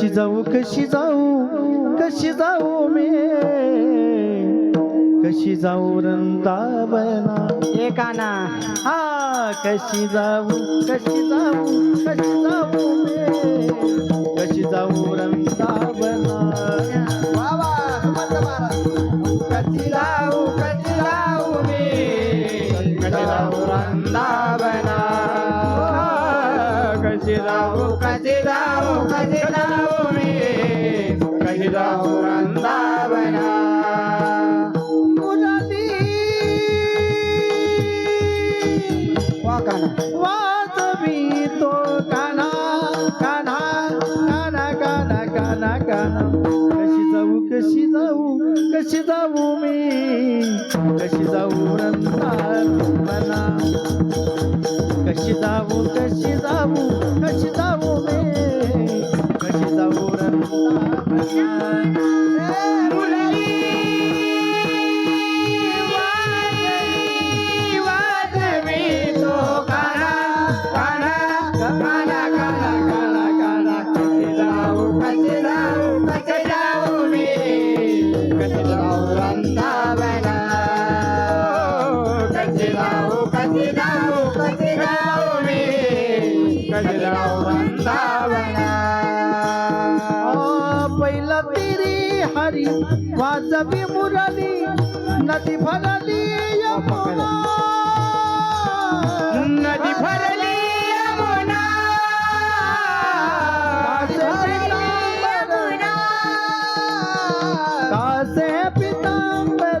कशी जाऊ कशी जाऊ कशी जाऊ मी? कशी जाऊ वृंदावना एकाना हा कशी जाऊ कशी जाऊ कशी जाऊ मी? कशी जाऊ वृंदावना जाऊ वृंदावना तो काना काना काना काना काना काना. कशी जाऊ कशी जाऊ कशी जाऊ मी? कशी जाऊ वृंदावना? कशी जाऊ कशी जाऊ कशी जाऊ मी? Oh, no, no. वाजवी मुरली नदी भरली यमुना. नदी भरली यमुना. कासे पितांबर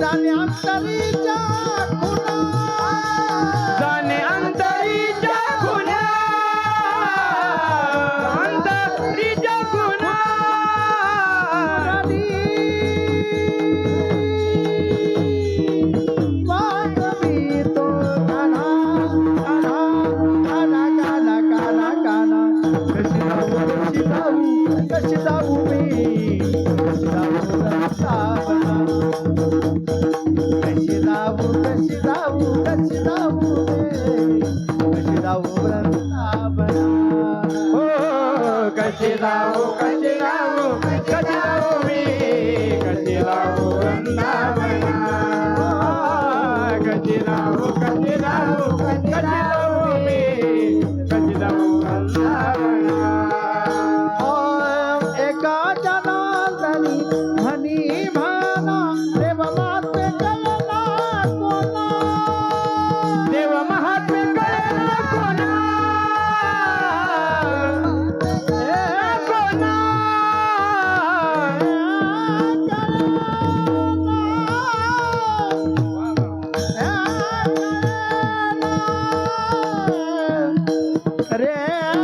dalyan tari लावो कशी लावो कशी लावो मी कशी लावो वृंदावना। कशी लावो कशी लावो कशी लावो मी कशी जाऊ Yeah.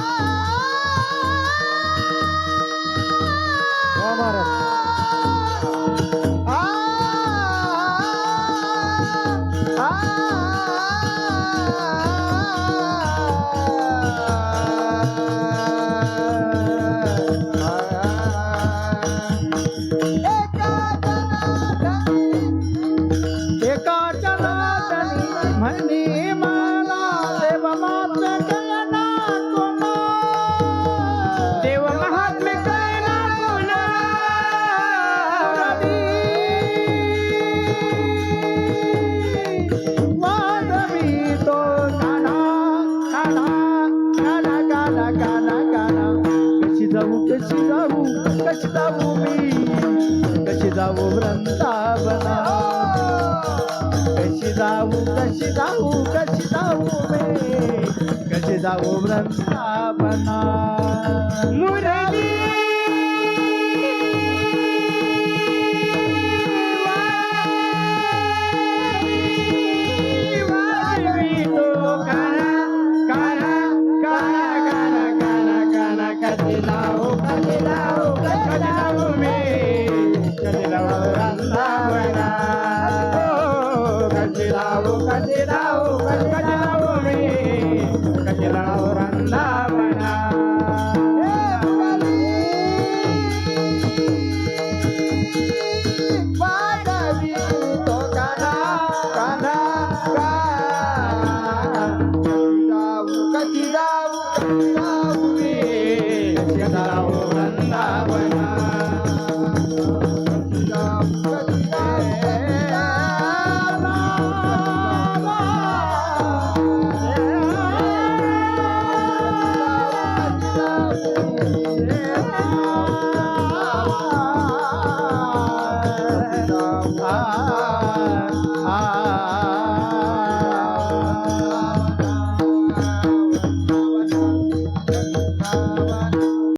Ah! गाला गाला गाला गाला गाला. कशी जाऊ कशी जाऊ कशी जाऊ मी? कशी जाऊ वृंदावना कशी जाऊ कशी जाऊ कशी जाऊ मी? कशी जाऊ वृंदावना मुरली